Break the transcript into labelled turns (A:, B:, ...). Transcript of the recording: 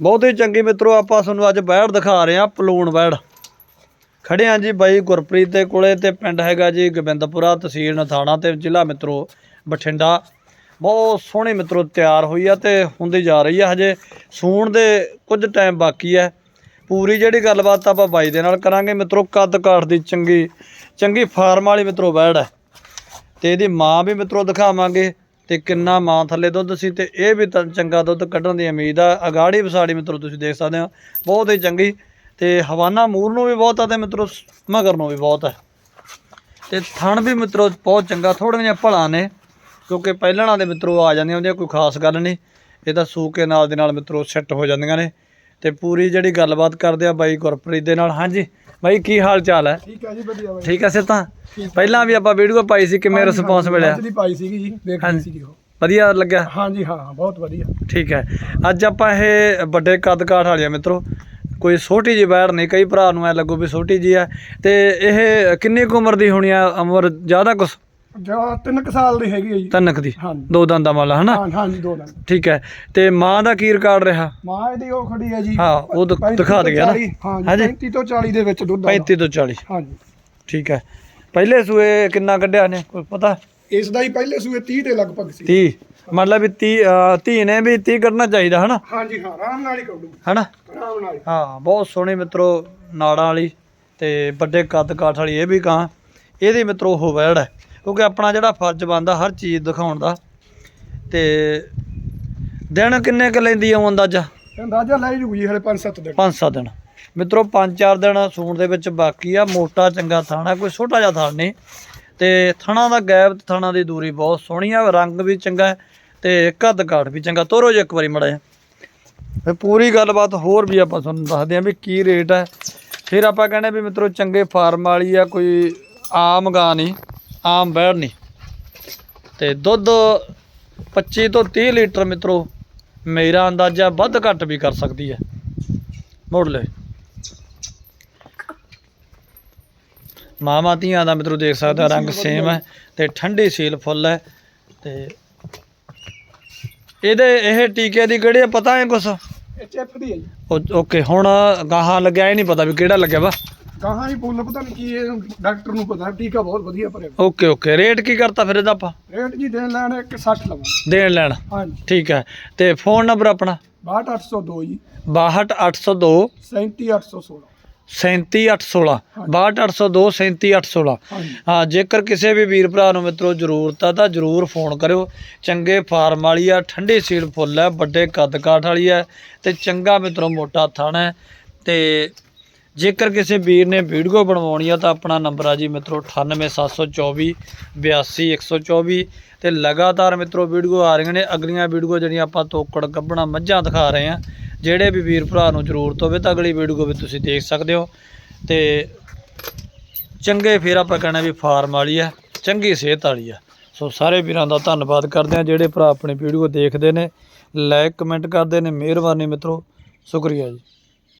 A: ਬਹੁਤ ਹੀ ਚੰਗੀ ਮਿੱਤਰੋ, ਆਪਾਂ ਤੁਹਾਨੂੰ ਅੱਜ ਬੈੜ ਦਿਖਾ ਰਹੇ ਹਾਂ, ਪਲੂਣ ਬੈੜ। ਖੜੇ ਹਾਂ ਜੀ ਬਾਈ ਗੁਰਪ੍ਰੀਤ ਦੇ ਕੋਲੇ ਤੇ ਪਿੰਡ ਹੈਗਾ ਜੀ ਗੋਬਿੰਦਪੁਰਾ ਤਹਿਸੀਲ ਨਥਾਣਾ ਤੇ ਜ਼ਿਲ੍ਹਾ ਮਿੱਤਰੋ ਬਠਿੰਡਾ। ਬਹੁਤ ਸੋਹਣੀ ਮਿੱਤਰੋ, ਤਿਆਰ ਹੋਈ ਆ ਤੇ ਹੁੰਦੀ ਜਾ ਰਹੀ ਆ ਹਜੇ। ਸੂਣ ਦੇ ਕੁਝ ਟਾਈਮ ਬਾਕੀ ਹੈ ਪੂਰੀ ਜਿਹੜੀ ਗੱਲਬਾਤ ਆਪਾਂ ਬਾਈ ਦੇ ਨਾਲ ਕਰਾਂਗੇ ਮਿੱਤਰੋ, ਕੱਦ ਕਾਠ ਦੀ ਚੰਗੀ ਚੰਗੀ ਫਾਰਮ ਵਾਲੀ ਮਿੱਤਰੋ ਬੈੜ ਹੈ ਤੇ ਇਹਦੀ ਮਾਂ ਵੀ ਮਿੱਤਰੋ ਦਿਖਾਵਾਂਗੇ। ਤੇ ਕਿੰਨਾ ਮਾਂ ਥੱਲੇ ਦੁੱਧ ਸੀ ਤੇ ਇਹ ਵੀ ਤਾਂ ਚੰਗਾ ਦੁੱਧ ਕੱਢਣ ਦੀ ਉਮੀਦ ਆ। ਅਗਾੜੀ ਵਿਸਾੜੀ ਮਿੱਤਰੋ, ਤੁਸੀਂ ਦੇਖ ਸਕਦੇ ਹੋ। ਬਹੁਤ ਹੀ ਚੰਗੀ ਤੇ ਹਵਾਨਾ ਮੂਰ ਨੂੰ ਵੀ ਬਹੁਤ ਆ ਤੇ ਮਿੱਤਰੋ ਸ- ਮਗਰ ਨੂੰ ਵੀ ਬਹੁਤ ਆ। ਤੇ ਥਣ ਵੀ ਮਿੱਤਰੋ, ਬਹੁਤ ਚੰਗਾ। ਥੋੜ੍ਹੀਆਂ ਜਿਹੀਆਂ ਭਲਾ ਨੇ, ਕਿਉਂਕਿ ਪਹਿਲਣਾ ਦੇ ਮਿੱਤਰੋ ਆ ਜਾਂਦੀਆਂ ਹੁੰਦੀਆਂ, ਕੋਈ ਖਾਸ ਗੱਲ ਨਹੀਂ। ਇਹ ਤਾਂ ਸੂ ਕੇ ਨਾਲ ਦੇ ਨਾਲ ਮਿੱਤਰੋ, ਸੈੱਟ ਹੋ ਜਾਂਦੀਆਂ ਨੇ। ਤੇ ਪੂਰੀ ਜਿਹੜੀ ਗੱਲਬਾਤ ਕਰਦੇ ਆ ਬਾਈ ਗੁਰਪ੍ਰੀਤ ਦੇ ਨਾਲ। ਹਾਂਜੀ ਬਾਈ ਕੀ ਹਾਲ ਚਾਲ ਹੈ?
B: ਠੀਕ ਹੈ ਜੀ ਵਧੀਆ ਬਾਈ।
A: ਠੀਕ ਹੈ ਸੇ ਤਾਂ ਪਹਿਲਾਂ ਵੀ ਆਪਾਂ ਵੀਡੀਓ ਪਾਈ ਸੀ ਕਿਵੇਂ ਰਿਸਪੌਂਸ ਮਿਲਿਆ?
B: ਦੀ ਪਾਈ ਸੀਗੀ ਜੀ ਦੇਖ ਸੀਗੀ ਉਹ।
A: ਵਧੀਆ ਲੱਗਿਆ?
B: ਹਾਂਜੀ ਹਾਂ ਬਹੁਤ ਵਧੀਆ।
A: ਠੀਕ ਹੈ। ਅੱਜ ਆਪਾਂ ਇਹ ਵੱਡੇ ਕੱਦ ਕਾਠ ਵਾਲੀਆਂ ਮਿੱਤਰੋ ਕੋਈ ਛੋਟੀ ਜਿਹੀ ਬੈੜ ਨਹੀਂ ਕਈ ਭਰਾ ਨੂੰ ਐ ਲੱਗੂ ਵੀ ਛੋਟੀ ਜੀ ਆ ਤੇ ਇਹ ਕਿੰਨੀ ਕੁ ਉਮਰ ਦੀ ਹੋਣੀ ਆ? ਉਮਰ ਜ਼ਿਆਦਾ ਕੁਛ?
B: ਜੋ ਤਿੰਨ ਕੁ ਸਾਲ ਦੀ ਹੈਗੀ ਹੈ ਜੀ।
A: ਦੀ?
B: ਹਾਂਜੀ।
A: ਦੋ ਦੰਦਾਂ ਵਾਲਾ ਹਨਾ?
B: ਹਾਂ ਹਾਂਜੀ ਦੋ ਦਿਨ
A: ਠੀਕ ਹੈ। ਤੇ ਮਾਂ ਦਾ ਕੀ ਰਿਕਾਰਡ ਰਿਹਾ?
B: ਮਾਂ ਇਹਦੀ ਉਹ ਖੜੀ ਹੈ ਜੀ।
A: ਹਾਂ, ਉਹ ਦਿ-
B: 35
A: ਦਿਖਾ ਦੇ ਗਿਆ ਨਾ।
B: ਤੋਂ 40, ਹਾਂ
A: ਹਾਂਜੀ।
B: ਜੀ 35 ਤੋਂ 40 ਦੇ ਵਿੱਚ ਦੁੱਧ ਆਉਂਦਾ।
A: 35 ਤੋਂ 40
B: ਹਾਂਜੀ।
A: ਠੀਕ ਹੈ। ਪਹਿਲੇ ਸੂਏ ਕਿੰਨਾ ਕੱਢਿਆ ਨੇ ਕੋਈ ਪਤਾ?
B: ਇਸ ਦਾ ਹੀ ਪਹਿਲੇ ਸੂਏ 30 ਦੇ ਲਗਭਗ ਸੀ।
A: 30 ਮਤਲਬ ਵੀ 30 ਧੀ ਨੇ ਵੀ 30 ਕੱਢਣਾ ਚਾਹੀਦਾ ਹਨਾ?
B: ਹਾਂਜੀ ਹਾਂ ਆਰਾਮ ਨਾਲ ਹੀ ਕੱਢੂ।
A: ਹਨਾ?
B: ਆਰਾਮ ਨਾਲ ਹੀ।
A: ਹਾਂ ਬਹੁਤ ਸੋਹਣੀ ਮਿੱਤਰੋ ਨਾੜਾਂ ਵਾਲੀ ਤੇ ਵੱਡੇ ਕੱਦ ਕਾਠ ਵਾਲੀ ਇਹ ਵੀ ਕਾਂ। ਇਹਦੀ ਮਿੱਤਰੋ ਉਹ ਵੈੜ ਹੈ। ਕਿਉਂਕਿ ਆਪਣਾ ਜਿਹੜਾ ਫਰਜ਼ ਬਣਦਾ ਹਰ ਚੀਜ਼ ਦਿਖਾਉਣ ਦਾ। ਤੇ ਦਿਨ ਕਿੰਨੇ ਕੁ ਲੈਂਦੀ ਆ ਉਹ ਅੰਦਾਜ਼ਾ?
B: ਅੰਦਾਜ਼ਾ ਲੈ ਜੂਗੀ ਹਲੇ 5-7 ਦਿਨ।
A: 5-7 ਦਿਨ। ਮਿੱਤਰੋ 5-4 ਦਿਨ ਸੂਣ ਦੇ ਵਿੱਚ ਬਾਕੀ ਆ। ਮੋਟਾ ਚੰਗਾ ਥਾਣਾ ਕੋਈ ਛੋਟਾ ਜਿਹਾ ਥਾਣ ਨਹੀਂ। ਤੇ ਥਣਾ ਦਾ ਗੈਪ ਤੇ ਥਣਾ ਦੀ ਦੂਰੀ ਬਹੁਤ ਸੋਹਣੀ ਆ। ਰੰਗ ਵੀ ਚੰਗਾ ਤੇ ਕੱਦ ਕਾਠ ਵੀ ਚੰਗਾ। ਤੋਰੋ ਜੇ ਇੱਕ ਵਾਰੀ ਮੜਾ ਫਿਰ ਪੂਰੀ ਗੱਲਬਾਤ ਹੋਰ ਵੀ ਆਪਾਂ ਤੁਹਾਨੂੰ ਦੱਸਦੇ ਹਾਂ ਵੀ ਕੀ ਰੇਟ ਹੈ ਫਿਰ ਆਪਾਂ ਕਹਿੰਦੇ ਵੀ ਮਿੱਤਰੋ ਚੰਗੇ ਫਾਰਮ ਵਾਲੀ ਆ ਕੋਈ ਆਮ ਗਾਂ ਨਹੀਂ। ਆਮ ਬੈੜ ਨਹੀਂ। ਤੇ ਦੁੱਧ 25 ਤੋਂ 30 ਲੀਟਰ ਮਿੱਤਰੋ ਮੇਰਾ ਅੰਦਾਜ਼ਾ ਵੱਧ ਘੱਟ ਵੀ ਕਰ ਸਕਦੀ ਹੈ। ਮੋੜ ਲੈ ਮਾਮਾ ਧੀਆਂ ਦਾ ਮਿੱਤਰੋ ਦੇਖ ਸਕਦੇ ਰੰਗ ਸੇਮ ਹੈ ਤੇ ਠੰਡੀ ਸੀਲ ਫੁੱਲ ਹੈ ਤੇ ਇਹਦੇ ਇਹ ਟੀਕੇ ਦੀ ਕਿਹੜੀ ਪਤਾ ਹੈ ਕੁਛ?
B: ਇਹ ਚੈਫ ਦੀ ਹੈ
A: ਓਕੇ ਹੁਣ ਗਾਹਾਂ ਲੱਗਿਆ ਹੀ ਨਹੀਂ ਪਤਾ ਵੀ ਕਿਹੜਾ ਲੱਗਿਆ ਵਾ।
B: ਗਾਹਾਂ ਹੀ ਫੁੱਲ ਪਤਾ ਨਹੀਂ ਕੀ ਇਹ ਡਾਕਟਰ ਨੂੰ ਪਤਾ ਟੀਕਾ ਬਹੁਤ ਵਧੀਆ ਭਰਿਆ
A: ਓਕੇ ਓਕੇ। ਰੇਟ ਕੀ ਕਰਤਾ ਫਿਰ ਇਹਦਾ ਆਪਾਂ?
B: ਰੇਟ ਜੀ ਦੇਣ ਲੈਣ ਇੱਕ 60 ਲਵਾਂ।
A: ਦੇਣ ਲੈਣ।
B: ਹਾਂਜੀ।
A: ਠੀਕ ਹੈ। ਤੇ ਫੋਨ ਨੰਬਰ ਆਪਣਾ?
B: 62802 ਜੀ।
A: 62802
B: 37816
A: 37816 62802 37816
B: ਹਾਂਜੀ।
A: ਹਾਂ ਜੇਕਰ ਕਿਸੇ ਵੀ ਵੀਰ ਭਰਾ ਨੂੰ ਮਿੱਤਰੋ ਜ਼ਰੂਰਤ ਆ ਤਾਂ ਜ਼ਰੂਰ ਫੋਨ ਕਰਿਓ। ਚੰਗੇ ਫਾਰਮ ਵਾਲੀ ਆ ਠੰਡੀ ਸੀਲ ਫੁੱਲ ਹੈ ਵੱਡੇ ਕੱਦ ਕਾਠ ਵਾਲੀ ਹੈ ਤੇ ਚੰਗਾ ਮਿੱਤਰੋ ਮੋਟਾ ਥਣ ਹੈ ਤੇ ਜੇਕਰ ਕਿਸੇ ਵੀਰ ਨੇ ਵੀਡੀਓ ਬਣਵਾਉਣੀ ਆ ਤਾਂ ਆਪਣਾ ਨੰਬਰ ਆ ਜੀ ਮਿੱਤਰੋ 98724 82124 ਤੇ ਲਗਾਤਾਰ ਮਿੱਤਰੋ ਵੀਡੀਓ ਆ ਰਹੀਆਂ ਨੇ। ਅਗਲੀਆਂ ਵੀਡੀਓ ਜਿਹੜੀਆਂ ਆਪਾਂ ਤੋਕੜ ਗੱਬਣਾ ਮੱਝਾਂ ਦਿਖਾ ਰਹੇ ਆ ਜਿਹੜੇ ਵੀ ਵੀਰ ਭਰਾ ਨੂੰ ਜ਼ਰੂਰਤ ਹੋਵੇ ਤਾਂ ਅਗਲੀ ਵੀਡੀਓ ਵੀ ਤੁਸੀਂ ਦੇਖ ਸਕਦੇ ਹੋ। ਤੇ ਚੰਗੇ ਫਿਰ ਆਪਾਂ ਕਹਿਣਾ ਵੀ ਫਾਰਮ ਵਾਲੀ ਆ, ਚੰਗੀ ਸਿਹਤ ਵਾਲੀ ਆ। ਸੋ ਸਾਰੇ ਵੀਰਾਂ ਦਾ ਧੰਨਵਾਦ ਕਰਦੇ ਆ ਜਿਹੜੇ ਭਰਾ ਆਪਣੀ ਵੀਡੀਓ ਦੇਖਦੇ ਨੇ, ਲਾਈਕ ਕਮੈਂਟ ਕਰਦੇ ਨੇ, ਮਿਹਰਬਾਨੀ ਮਿੱਤਰੋ, ਸ਼ੁਕਰੀਆ ਜੀ।